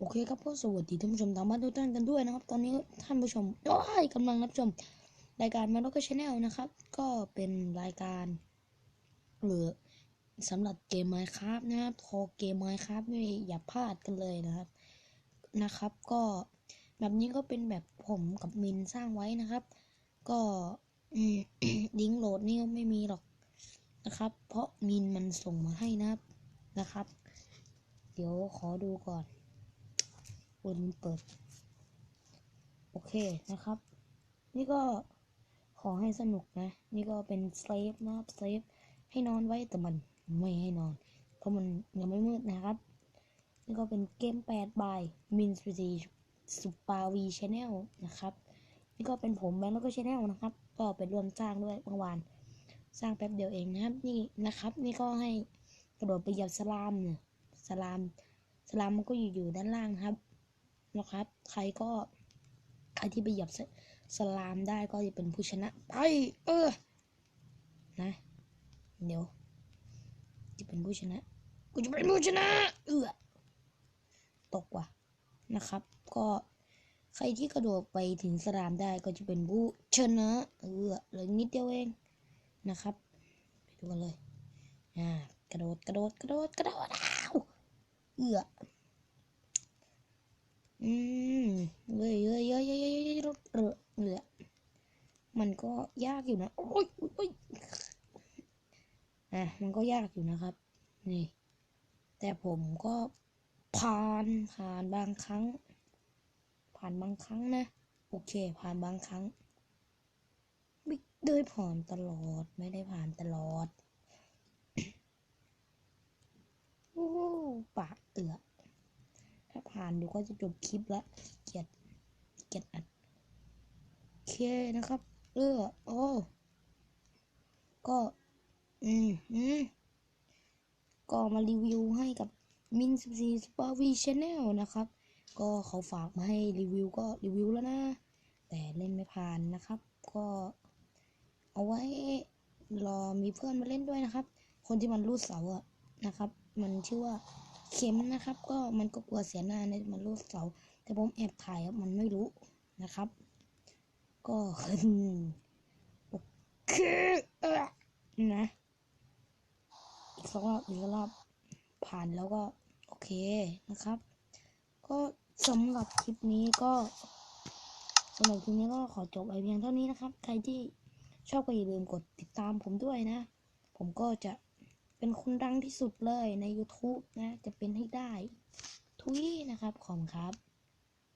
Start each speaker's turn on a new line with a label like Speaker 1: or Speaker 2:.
Speaker 1: โอเคครับก็สวัสดีท่านผู้ชมทางบ้านทุกท่านกันด้วยนะครับ ตอนนี้ท่านผู้ชมโอ้ยกำลังรับชม รายการมาโลกชาแนลนะครับ ก็เป็นรายการหรือสำหรับเกมไมค์ครับนะครับพอเกมไมค์ครับนี่อย่าพลาดกันเลยนะครับนะครับ ก็แบบนี้ก็เป็นแบบผมกับมินสร้างไว้นะครับ ก็อืมลิงก์โหลดนี่ไม่มีหรอกนะครับ เพราะมินมันส่งมาให้นะครับนะครับ เดี๋ยวขอดูก่อน คุณเปิด โอเคนะครับ นี่ก็ขอให้สนุกนะ นี่ก็เป็นเซฟนะครับเซฟให้นอนไว้แต่มันไม่ให้นอน เพราะมันยังไม่มืดนะครับ นี่ก็เป็นเกม8บายมินสปีสุปาวีชาแนลนะครับ นี่ก็เป็นผมแบงค์แล้วก็ชาแนลนะครับ ก็เป็นรวมสร้างด้วยเมื่อวาน สร้างแป๊บเดียวเองนะครับ นี่นะครับ นี่ก็ให้กระโดดไปเหยียบสลามเนี่ยสลามสลามมันก็อยู่อยู่ด้านล่างครับ นะครับ ใครก็ใครที่ไปเหยียบสสลามได้ก็จะเป็นผู้ชนะไปเออนะเดี๋ยวจะเป็นผู้ชนะกูจะเป็นผู้ชนะเออตกว่ะนะครับ ก็ใครที่กระโดดไปถึงสลามได้ก็จะเป็นผู้ชนะเออเหลือนิดเดียวเองนะครับไปดูกันเลยอ่ากระโดดกระโดดกระโดดกระโดดอ้าวเอือมเอ้ยเอ้ยเอ้ยเอ้ยเอ้ยเอ้ยรถเรือเรือมันก็ ยากอยู่นะโอ้ยโอ้ยโอ้ยอะมันก็ยากอยู่นะครับ นี่ แต่ผมก็ผ่านผ่านบางครั้ง ผ่านบางครั้งนะ โอเค ผ่านบางครั้งไม่ได้ผ่านตลอดไม่ได้ผ่านตลอดโอ้ปากเอือถ้าผ่านเดี๋ยวก็จะจบคลิปละเกลียดเกลียดอัดโอเคนะครับ เออโอ้ ก็ อืมอืมก็มารีวิวให้กับมินสิบสี่สปาวีชแนลนะครับ ก็เขาฝากมาให้รีวิวก็รีวิวแล้วนะ แต่เล่นไม่ผ่านนะครับ ก็เอาไว้รอมีเพื่อนมาเล่นด้วยนะครับ คนที่มันรูดเสาอะนะครับ มันชื่อว่าเข็มนะครับ ก็มันก็กลัวเสียหน้าในมันรูดเสา แต่ผมแอบถ่ายครับมันไม่รู้นะครับ ก็โอเคเอนะสักรอบอีกรอบผ่านแล้วก็ โอเคนะครับ ก็สำหรับคลิปนี้ก็สำหรับคลิปนี้ก็ขอจบไปเพียงเท่านี้นะครับ ใครที่ชอบก็อย่าลืมกดติดตามผมด้วยนะ ผมก็จะเป็นคนดังที่สุดเลยใน YouTube นะ จะเป็นให้ได้ ทุยนะครับ ขอบครับ